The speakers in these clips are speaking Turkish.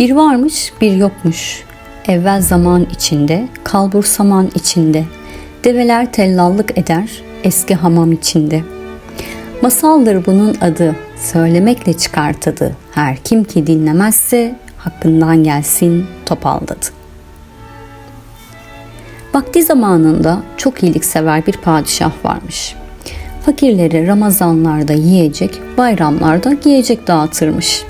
Bir varmış bir yokmuş. Evvel zaman içinde, kalbur saman içinde. Develer tellallık eder eski hamam içinde. Masaldır bunun adı, söylemekle çıkar tadı. Her kim ki dinlemezse hakkından gelsin topaldadı. Vakti zamanında çok iyiliksever bir padişah varmış. Fakirlere Ramazanlarda yiyecek, bayramlarda giyecek dağıtırmış.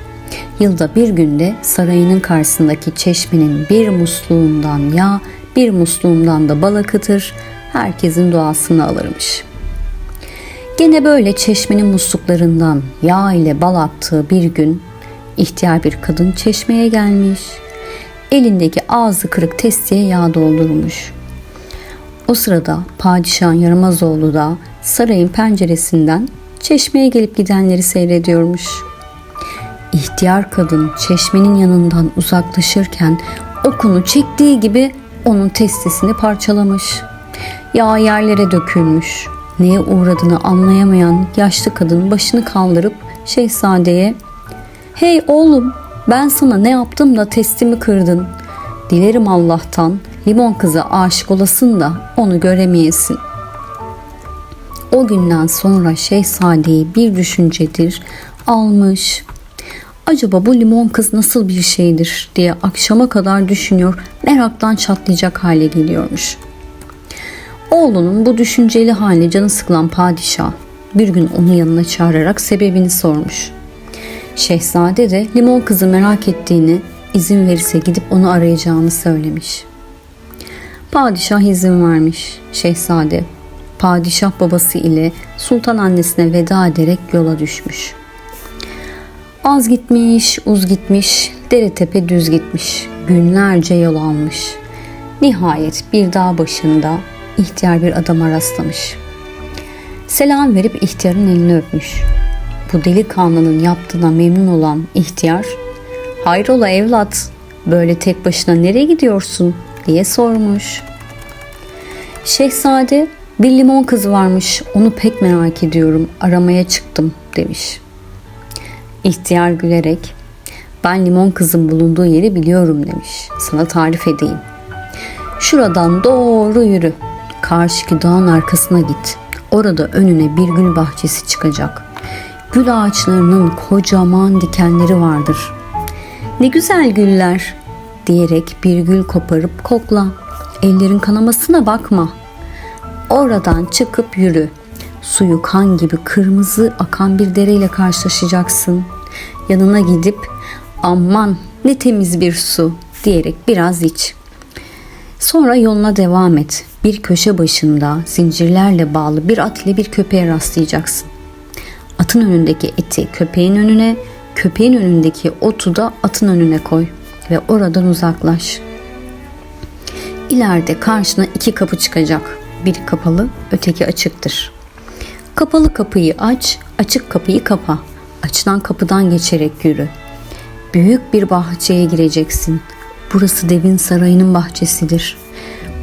Yılda bir günde sarayının karşısındaki çeşmenin bir musluğundan yağ, bir musluğundan da bal akıtır, herkesin duasını alırmış. Gene böyle çeşmenin musluklarından yağ ile bal aktığı bir gün ihtiyar bir kadın çeşmeye gelmiş. Elindeki ağzı kırık testiye yağ doldurmuş. O sırada padişahın Yaramazoğlu da sarayın penceresinden çeşmeye gelip gidenleri seyrediyormuş. İhtiyar kadın çeşmenin yanından uzaklaşırken okunu çektiği gibi onun testesini parçalamış. Yağ yerlere dökülmüş. Neye uğradığını anlayamayan yaşlı kadın başını kaldırıp şehzadeye ''Hey oğlum ben sana ne yaptım da testimi kırdın. Dilerim Allah'tan limon kıza aşık olasın da onu göremeyesin.'' O günden sonra şehzadeyi bir düşüncedir almış. Acaba bu limon kız nasıl bir şeydir diye akşama kadar düşünüyor, meraktan çatlayacak hale geliyormuş. Oğlunun bu düşünceli haline canı sıkılan padişah bir gün onu yanına çağırarak sebebini sormuş. Şehzade de limon kızı merak ettiğini, izin verirse gidip onu arayacağını söylemiş. Padişah izin vermiş. Şehzade padişah babası ile sultan annesine veda ederek yola düşmüş. Az gitmiş, uz gitmiş, dere tepe düz gitmiş, günlerce yol almış. Nihayet bir dağ başında ihtiyar bir adama rastlamış. Selam verip ihtiyarın elini öpmüş. Bu delikanlının yaptığına memnun olan ihtiyar, "Hayrola evlat, böyle tek başına nereye gidiyorsun?" diye sormuş. Şehzade bir limon kızı varmış onu pek merak ediyorum aramaya çıktım demiş. İhtiyar gülerek ben limon kızın bulunduğu yeri biliyorum demiş. Sana tarif edeyim. Şuradan doğru yürü. Karşıki dağın arkasına git. Orada önüne bir gül bahçesi çıkacak. Gül ağaçlarının kocaman dikenleri vardır. Ne güzel güller diyerek bir gül koparıp kokla. Ellerin kanamasına bakma. Oradan çıkıp yürü. Suyu kan gibi kırmızı akan bir dereyle karşılaşacaksın. Yanına gidip aman ne temiz bir su diyerek biraz iç. Sonra yoluna devam et. Bir köşe başında zincirlerle bağlı bir at ile bir köpeğe rastlayacaksın. Atın önündeki eti köpeğin önüne, köpeğin önündeki otu da atın önüne koy ve oradan uzaklaş. İleride karşına iki kapı çıkacak. Biri kapalı, öteki açıktır. Kapalı kapıyı aç, açık kapıyı kapa. Açılan kapıdan geçerek yürü. Büyük bir bahçeye gireceksin. Burası devin sarayının bahçesidir.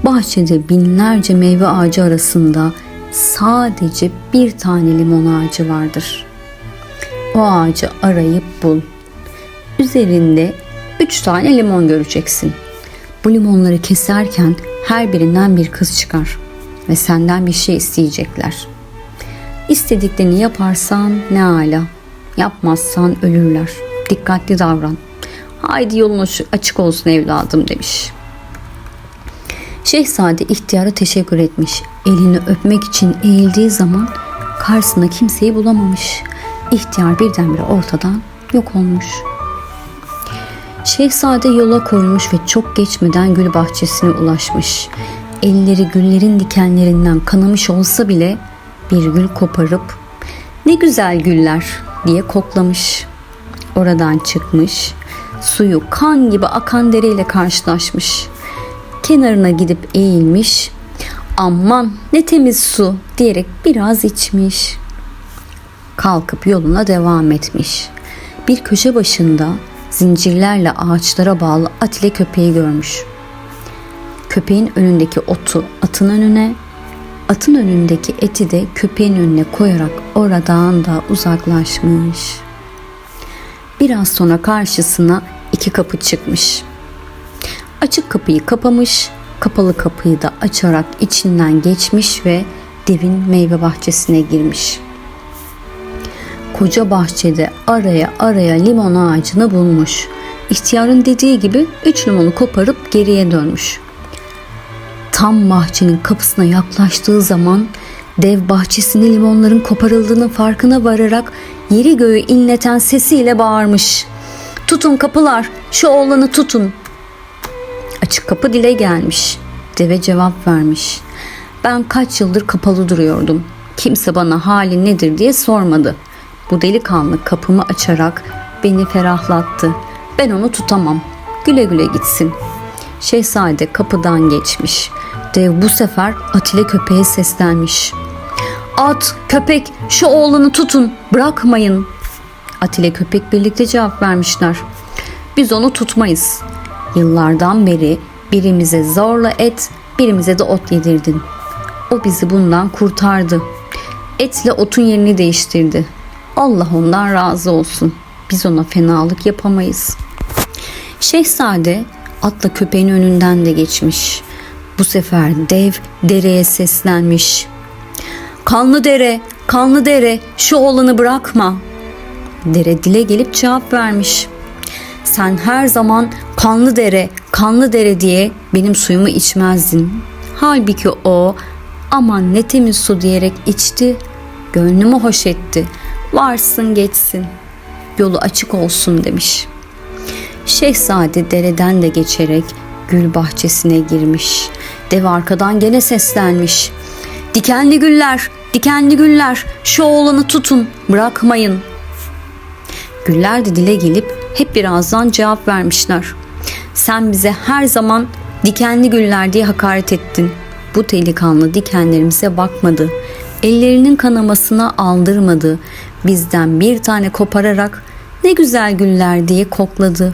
Bahçede binlerce meyve ağacı arasında sadece bir tane limon ağacı vardır. O ağacı arayıp bul. Üzerinde üç tane limon göreceksin. Bu limonları keserken her birinden bir kız çıkar ve senden bir şey isteyecekler. İstediklerini yaparsan ne ala, yapmazsan ölürler. Dikkatli davran. Haydi yolun açık olsun evladım demiş. Şehzade ihtiyara teşekkür etmiş. Elini öpmek için eğildiği zaman karşısında kimseyi bulamamış. İhtiyar birdenbire ortadan yok olmuş. Şehzade yola koyulmuş ve çok geçmeden gül bahçesine ulaşmış. Elleri güllerin dikenlerinden kanamış olsa bile bir gül koparıp ne güzel güller diye koklamış. Oradan çıkmış, suyu kan gibi akan dereyle karşılaşmış. Kenarına gidip eğilmiş, aman ne temiz su diyerek biraz içmiş. Kalkıp yoluna devam etmiş. Bir köşe başında zincirlerle ağaçlara bağlı at ile köpeği görmüş. Köpeğin önündeki otu atın önüne, atın önündeki eti de köpeğin önüne koyarak oradan da uzaklaşmış. Biraz sonra karşısına iki kapı çıkmış. Açık kapıyı kapamış, kapalı kapıyı da açarak içinden geçmiş ve devin meyve bahçesine girmiş. Koca bahçede araya araya limon ağacını bulmuş. İhtiyarın dediği gibi üç limonu koparıp geriye dönmüş. Tam bahçenin kapısına yaklaştığı zaman dev bahçesinde limonların koparıldığının farkına vararak yeri göğü inleten sesiyle bağırmış. Tutun kapılar, şu oğlanı tutun. Açık kapı dile gelmiş. Deve cevap vermiş. Ben kaç yıldır kapalı duruyordum. Kimse bana hali nedir diye sormadı. Bu delikanlı kapımı açarak beni ferahlattı. Ben onu tutamam. Güle güle gitsin. Şehzade kapıdan geçmiş. Dev bu sefer Atile köpeğe seslenmiş. At, köpek, şu oğlanı tutun, bırakmayın. Atile köpek birlikte cevap vermişler. Biz onu tutmayız. Yıllardan beri birimize zorla et, birimize de ot yedirdin. O bizi bundan kurtardı. Etle otun yerini değiştirdi. Allah ondan razı olsun. Biz ona fenalık yapamayız. Şehzade atla köpeğin önünden de geçmiş. Bu sefer dev dereye seslenmiş. Kanlı dere, kanlı dere, şu oğlanı bırakma. Dere dile gelip cevap vermiş. Sen her zaman kanlı dere, kanlı dere diye benim suyumu içmezdin. Halbuki o aman ne temiz su diyerek içti, gönlümü hoş etti. Varsın geçsin, yolu açık olsun demiş. Şehzade dereden de geçerek gül bahçesine girmiş. Dev arkadan gene seslenmiş. Dikenli güller, dikenli güller, şu oğlanı tutun, bırakmayın. Güller de dile gelip hep birazdan cevap vermişler. Sen bize her zaman dikenli güller diye hakaret ettin. Bu delikanlı dikenlerimize bakmadı. Ellerinin kanamasına aldırmadı. Bizden bir tane kopararak ne güzel güller diye kokladı.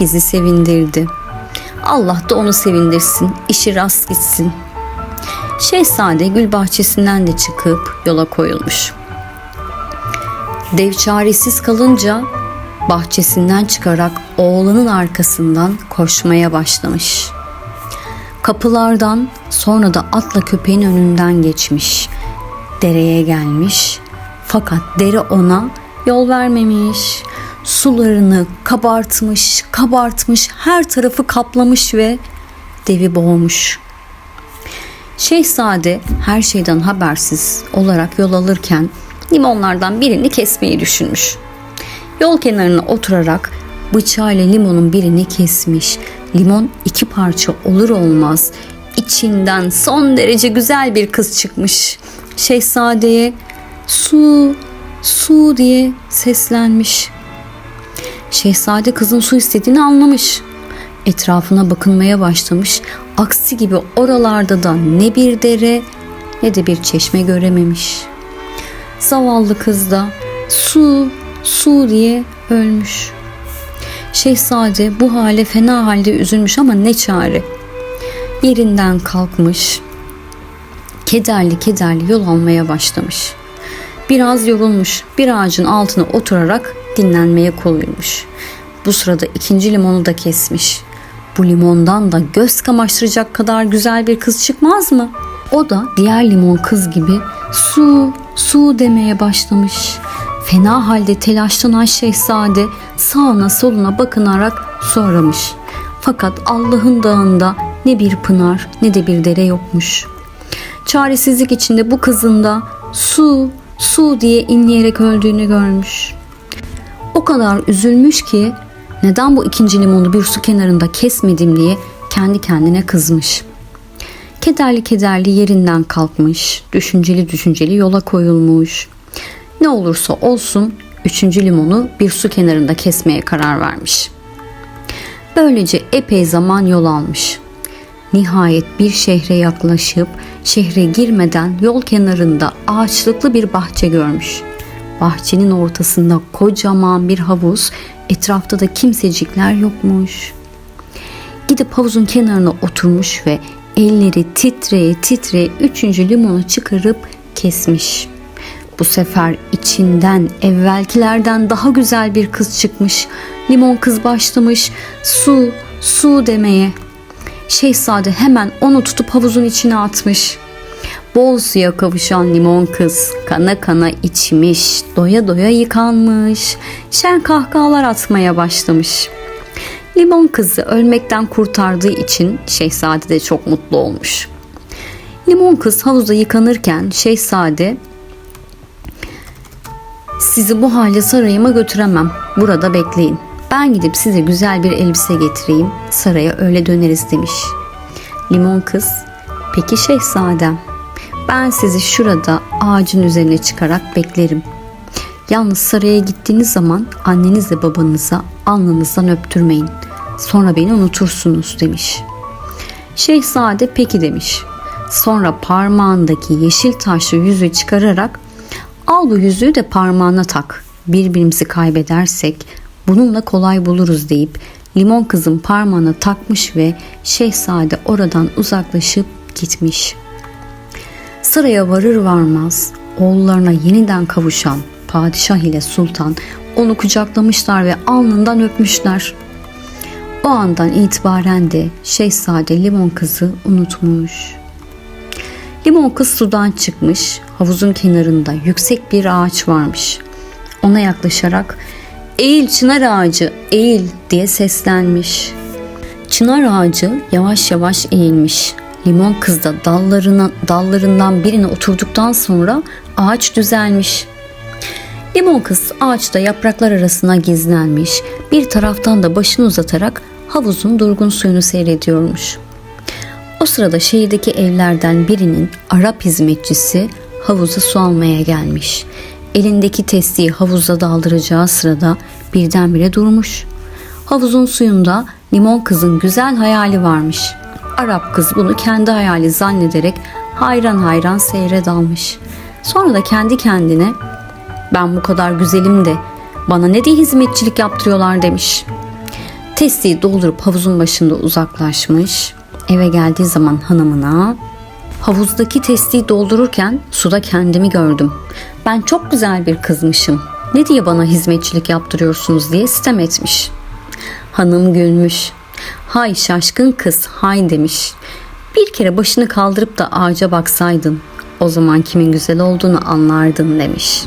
Bizi sevindirdi. Allah da onu sevindirsin. işi rast gitsin. Şehzade gül bahçesinden de çıkıp yola koyulmuş. Dev çaresiz kalınca bahçesinden çıkarak oğlanın arkasından koşmaya başlamış. Kapılardan sonra da atla köpeğin önünden geçmiş. Dereye gelmiş. Fakat dere ona yol vermemiş. Sularını kabartmış, kabartmış, her tarafı kaplamış ve devi boğmuş. Şehzade her şeyden habersiz olarak yol alırken limonlardan birini kesmeyi düşünmüş. Yol kenarına oturarak bıçağıyla limonun birini kesmiş. Limon iki parça olur olmaz içinden son derece güzel bir kız çıkmış. Şehzadeye su, su diye seslenmiş. Şehzade kızın su istediğini anlamış. Etrafına bakınmaya başlamış. Aksi gibi oralarda da ne bir dere ne de bir çeşme görememiş. Zavallı kız da su, su diye ölmüş. Şehzade bu hale fena halde üzülmüş ama ne çare. Yerinden kalkmış. Kederli kederli yol almaya başlamış. Biraz yorulmuş. Bir ağacın altına oturarak dinlenmeye koyulmuş. Bu sırada ikinci limonu da kesmiş. Bu limondan da göz kamaştıracak kadar güzel bir kız çıkmaz mı? O da diğer limon kız gibi su, su demeye başlamış. Fena halde telaşlanan şehzade sağına soluna bakınarak soramış. Fakat Allah'ın dağında ne bir pınar ne de bir dere yokmuş. Çaresizlik içinde bu kızın da su, su diye inleyerek öldüğünü görmüş. O kadar üzülmüş ki neden bu ikinci limonu bir su kenarında kesmedim diye kendi kendine kızmış. Kederli kederli yerinden kalkmış, düşünceli düşünceli yola koyulmuş. Ne olursa olsun üçüncü limonu bir su kenarında kesmeye karar vermiş. Böylece epey zaman yol almış. Nihayet bir şehre yaklaşıp şehre girmeden yol kenarında ağaçlıklı bir bahçe görmüş. Bahçenin ortasında kocaman bir havuz, etrafta da kimsecikler yokmuş. Gidip havuzun kenarına oturmuş ve elleri titreye titreye üçüncü limonu çıkarıp kesmiş. Bu sefer içinden evvelkilerden daha güzel bir kız çıkmış. Limon kız başlamış su, su demeye. Şehzade hemen onu tutup havuzun içine atmış. Bol suya kavuşan limon kız kana kana içmiş, doya doya yıkanmış, şen kahkahalar atmaya başlamış. Limon kızı ölmekten kurtardığı için şehzade de çok mutlu olmuş. Limon kız havuzda yıkanırken şehzade sizi bu halde sarayıma götüremem. Burada bekleyin. Ben gidip size güzel bir elbise getireyim. Saraya öyle döneriz demiş. Limon kız, peki şehzadem ben sizi şurada ağacın üzerine çıkarak beklerim. Yalnız saraya gittiğiniz zaman annenizle babanıza alnınızdan öptürmeyin. Sonra beni unutursunuz demiş. Şehzade peki demiş. Sonra parmağındaki yeşil taşlı yüzüğü çıkararak al bu yüzüğü de parmağına tak. Birbirimizi kaybedersek bununla kolay buluruz deyip limon kızın parmağına takmış ve şehzade oradan uzaklaşıp gitmiş.'' Saraya varır varmaz oğullarına yeniden kavuşan padişah ile sultan onu kucaklamışlar ve alnından öpmüşler. O andan itibaren de şehzade limon kızı unutmuş. Limon kız sudan çıkmış, havuzun kenarında yüksek bir ağaç varmış. Ona yaklaşarak "Eğil çınar ağacı, eğil." diye seslenmiş. Çınar ağacı yavaş yavaş eğilmiş. Limon kız da dallarına, dallarından birine oturduktan sonra ağaç düzelmiş. Limon kız ağaçta yapraklar arasına gizlenmiş, bir taraftan da başını uzatarak havuzun durgun suyunu seyrediyormuş. O sırada şehirdeki evlerden birinin Arap hizmetçisi havuza su almaya gelmiş. Elindeki testiyi havuza daldıracağı sırada birdenbire durmuş. Havuzun suyunda limon kızın güzel hayali varmış.'' Arap kız bunu kendi hayali zannederek hayran hayran seyre dalmış. Sonra da kendi kendine ben bu kadar güzelim de bana ne diye hizmetçilik yaptırıyorlar demiş. Testiyi doldurup havuzun başında uzaklaşmış. Eve geldiği zaman hanımına havuzdaki testiyi doldururken suda kendimi gördüm. Ben çok güzel bir kızmışım. Ne diye bana hizmetçilik yaptırıyorsunuz diye sitem etmiş. Hanım gülmüş. Hay şaşkın kız hay demiş. Bir kere başını kaldırıp da ağaca baksaydın o zaman kimin güzel olduğunu anlardın demiş.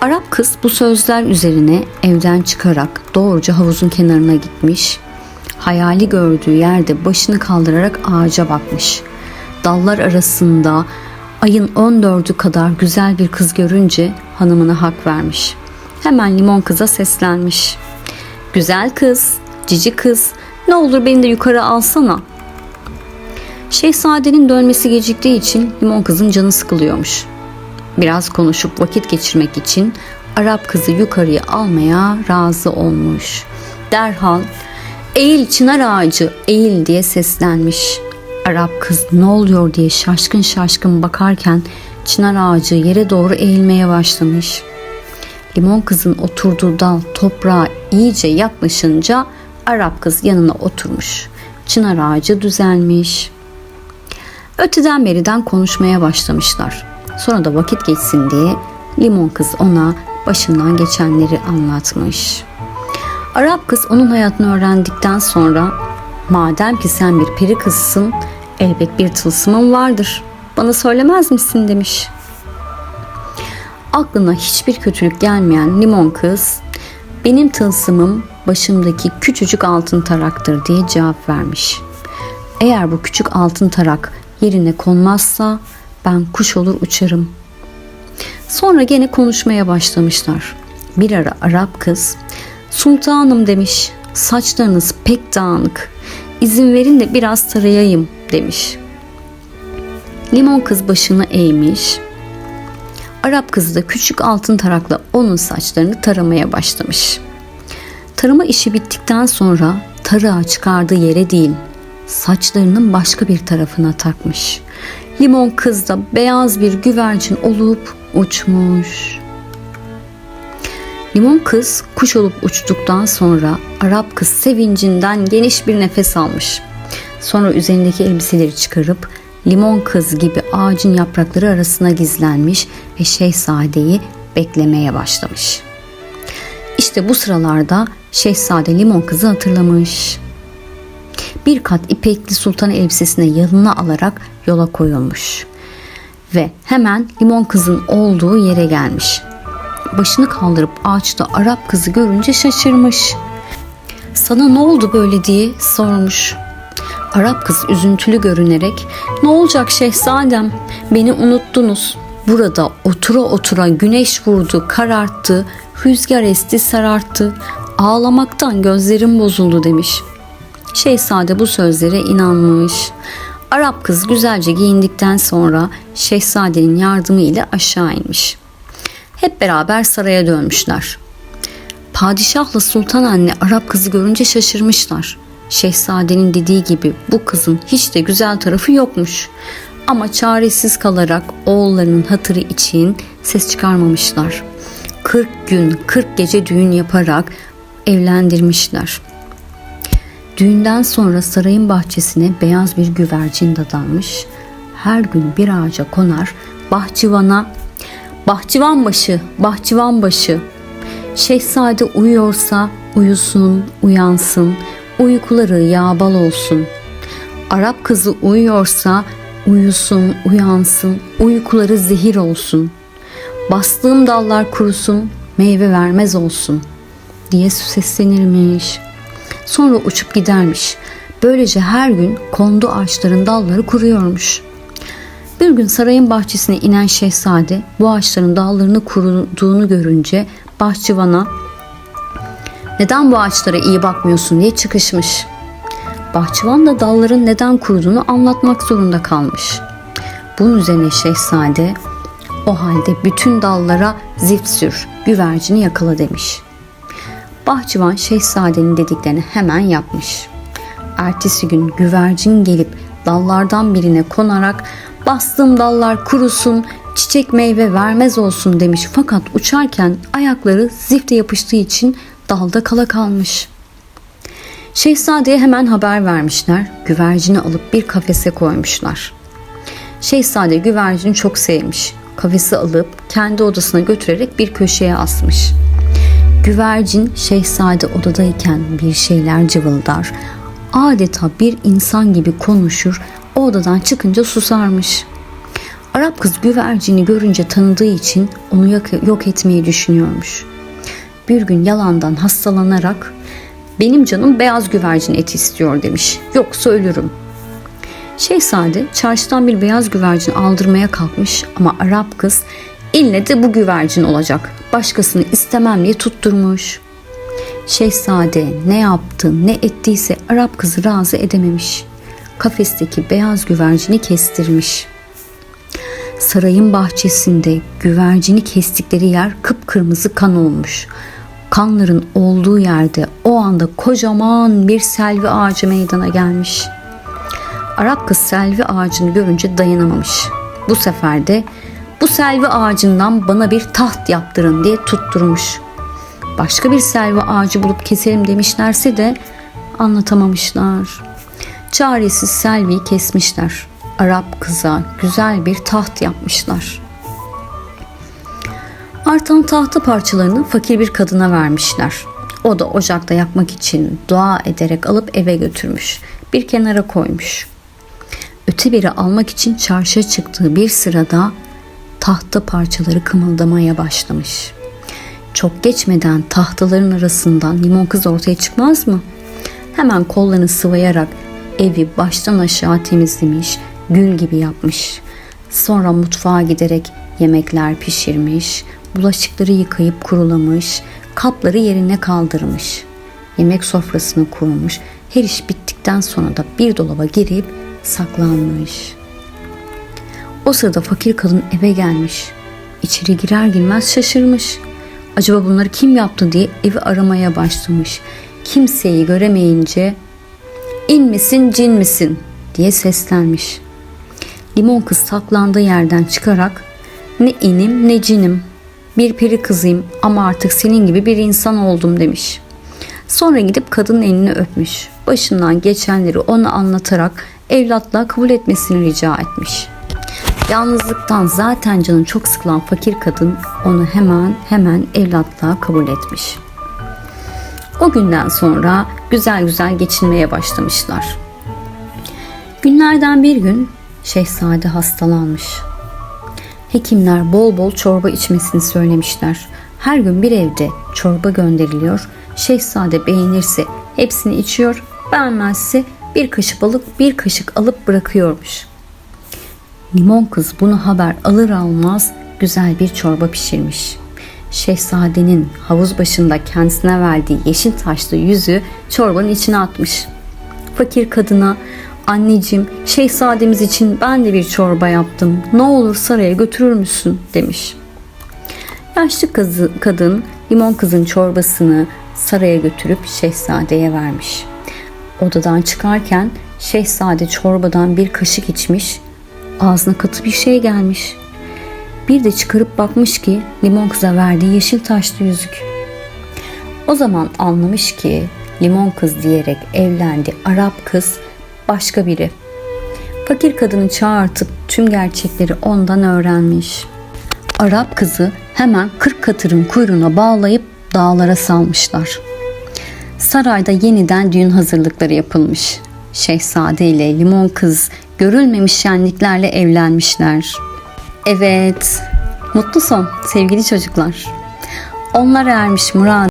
Arap kız bu sözler üzerine evden çıkarak doğruca havuzun kenarına gitmiş. Hayali gördüğü yerde başını kaldırarak ağaca bakmış. Dallar arasında ayın 14'ü kadar güzel bir kız görünce hanımına hak vermiş. Hemen limon kıza seslenmiş. Güzel kız, cici kız ne olur beni de yukarı alsana. Şehzadenin dönmesi geciktiği için limon kızın canı sıkılıyormuş. Biraz konuşup vakit geçirmek için Arap kızı yukarıya almaya razı olmuş. Derhal eğil çınar ağacı eğil diye seslenmiş. Arap kız ne oluyor diye şaşkın şaşkın bakarken çınar ağacı yere doğru eğilmeye başlamış. Limon kızın oturduğu dal toprağa iyice yaklaşınca Arap kız yanına oturmuş. Çınar ağacı düzelmiş. Öteden beriden konuşmaya başlamışlar. Sonra da vakit geçsin diye limon kız ona başından geçenleri anlatmış. Arap kız onun hayatını öğrendikten sonra madem ki sen bir peri kızsın elbet bir tılsımın vardır. Bana söylemez misin demiş. Aklına hiçbir kötülük gelmeyen limon kız benim tılsımım başımdaki küçücük altın taraktır diye cevap vermiş. Eğer bu küçük altın tarak yerine konmazsa ben kuş olur uçarım. Sonra gene konuşmaya başlamışlar. Bir ara Arap kız, sultanım demiş, saçlarınız pek dağınık, izin verin de biraz tarayayım demiş. Limon kız başını eğmiş, Arap kızı da küçük altın tarakla onun saçlarını taramaya başlamış. Tarama işi bittikten sonra tarağı çıkardığı yere değil, saçlarının başka bir tarafına takmış. Limon kız da beyaz bir güvercin olup uçmuş. Limon kız kuş olup uçtuktan sonra Arap kız sevincinden geniş bir nefes almış. Sonra üzerindeki elbiseleri çıkarıp limon kız gibi ağacın yaprakları arasına gizlenmiş ve şehzadeyi beklemeye başlamış. İşte bu sıralarda şehzade limon kızı hatırlamış. Bir kat ipekli sultan elbisesine yanına alarak yola koyulmuş. Ve hemen limon kızın olduğu yere gelmiş. Başını kaldırıp ağaçta Arap kızı görünce şaşırmış. Sana ne oldu böyle diye sormuş. Arap kız üzüntülü görünerek ne olacak şehzadem beni unuttunuz. Burada otura otura güneş vurdu kararttı rüzgar esti sararttı ağlamaktan gözlerim bozuldu demiş. Şehzade bu sözlere inanmış. Arap kız güzelce giyindikten sonra şehzadenin yardımı ile aşağı inmiş. Hep beraber saraya dönmüşler. Padişahla sultan anne Arap kızı görünce şaşırmışlar. Şehzadenin dediği gibi bu kızın hiç de güzel tarafı yokmuş. Ama çaresiz kalarak oğullarının hatırı için ses çıkarmamışlar. 40 gün 40 gece düğün yaparak evlendirmişler. Düğünden sonra sarayın bahçesine beyaz bir güvercin dadanmış. Her gün bir ağaca konar, bahçıvana Bahçıvan başı, bahçıvan başı. Şehzade uyuyorsa uyusun, uyansın, uykuları yağbal olsun. Arap kızı uyuyorsa uyusun, uyansın, uykuları zehir olsun. Bastığım dallar kurusun, meyve vermez olsun diye seslenirmiş. Sonra uçup gidermiş. Böylece her gün kondu ağaçların dalları kuruyormuş. Bir gün sarayın bahçesine inen şehzade bu ağaçların dallarını kuruduğunu görünce bahçıvana neden bu ağaçlara iyi bakmıyorsun diye çıkışmış. Bahçıvan da dalların neden kuruduğunu anlatmak zorunda kalmış. Bunun üzerine şehzade o halde bütün dallara zift sür, güvercini yakala demiş. Bahçıvan şehzadenin dediklerini hemen yapmış. Ertesi gün güvercin gelip dallardan birine konarak bastığım dallar kurusun, çiçek meyve vermez olsun demiş. Fakat uçarken ayakları zifte yapıştığı için dalda kala kalmış. Şehzadeye hemen haber vermişler. Güvercini alıp bir kafese koymuşlar. Şehzade güvercini çok sevmiş. Kafesi alıp kendi odasına götürerek bir köşeye asmış. Güvercin şehzade odadayken bir şeyler cıvıldar. Adeta bir insan gibi konuşur, o odadan çıkınca susarmış. Arap kız güvercini görünce tanıdığı için onu yok etmeyi düşünüyormuş. Bir gün yalandan hastalanarak benim canım beyaz güvercin eti istiyor demiş. Yoksa ölürüm. Şehzade çarşıdan bir beyaz güvercin aldırmaya kalkmış ama Arap kız ille de bu güvercin olacak. Başkasını istemem diye tutturmuş. Şehzade ne yaptı ne ettiyse Arap kızı razı edememiş. Kafesteki beyaz güvercini kestirmiş. Sarayın bahçesinde güvercini kestikleri yer kıpkırmızı kan olmuş. Kanların olduğu yerde o anda kocaman bir selvi ağacı meydana gelmiş. Arap kız selvi ağacını görünce dayanamamış. Bu sefer de bu selvi ağacından bana bir taht yaptırın diye tutturmuş. Başka bir selvi ağacı bulup keselim demişlerse de anlatamamışlar. Çaresiz selviyi kesmişler. Arap kıza güzel bir taht yapmışlar. Artan tahta parçalarını fakir bir kadına vermişler. O da ocakta yakmak için dua ederek alıp eve götürmüş. Bir kenara koymuş. Öte biri almak için çarşıya çıktığı bir sırada tahta parçaları kımıldamaya başlamış. Çok geçmeden tahtaların arasından limon kız ortaya çıkmaz mı? Hemen kollarını sıvayarak evi baştan aşağı temizlemiş, gül gibi yapmış. Sonra mutfağa giderek yemekler pişirmiş, bulaşıkları yıkayıp kurulamış, kapları yerine kaldırmış. Yemek sofrasını kurmuş, her iş bittikten sonra da bir dolaba girip saklanmış. O sırada fakir kadın eve gelmiş. İçeri girer girmez şaşırmış. Acaba bunları kim yaptı diye evi aramaya başlamış. Kimseyi göremeyince in misin cin misin diye seslenmiş. Limon kız saklandığı yerden çıkarak ne inim ne cinim bir peri kızıyım ama artık senin gibi bir insan oldum demiş. Sonra gidip kadının elini öpmüş. Başından geçenleri ona anlatarak evlatlığa kabul etmesini rica etmiş. Yalnızlıktan zaten canı çok sıkılan fakir kadın onu hemen hemen evlatlığa kabul etmiş. O günden sonra güzel güzel geçinmeye başlamışlar. Günlerden bir gün şehzade hastalanmış. Hekimler bol bol çorba içmesini söylemişler. Her gün bir evde çorba gönderiliyor. Şehzade beğenirse hepsini içiyor, beğenmezse bir kaşık alıp bir kaşık alıp bırakıyormuş. Limon kız bunu haber alır almaz güzel bir çorba pişirmiş. Şehzadenin havuz başında kendisine verdiği yeşil taşlı yüzü çorbanın içine atmış. Fakir kadına anneciğim şehzademiz için ben de bir çorba yaptım. Ne olur saraya götürür müsün demiş. Yaşlı kızı, kadın limon kızın çorbasını saraya götürüp şehzadeye vermiş. Odadan çıkarken şehzade çorbadan bir kaşık içmiş. Ağzına katı bir şey gelmiş. Bir de çıkarıp bakmış ki limon kıza verdiği yeşil taşlı yüzük. O zaman anlamış ki limon kız diyerek evlendi Arap kız başka biri. Fakir kadını çağırtıp tüm gerçekleri ondan öğrenmiş. Arap kızı hemen kırk katırın kuyruğuna bağlayıp dağlara salmışlar. Sarayda yeniden düğün hazırlıkları yapılmış. Şehzade ile limon kız görülmemiş şenliklerle evlenmişler. Evet, mutlu son sevgili çocuklar. Onlar ermiş murad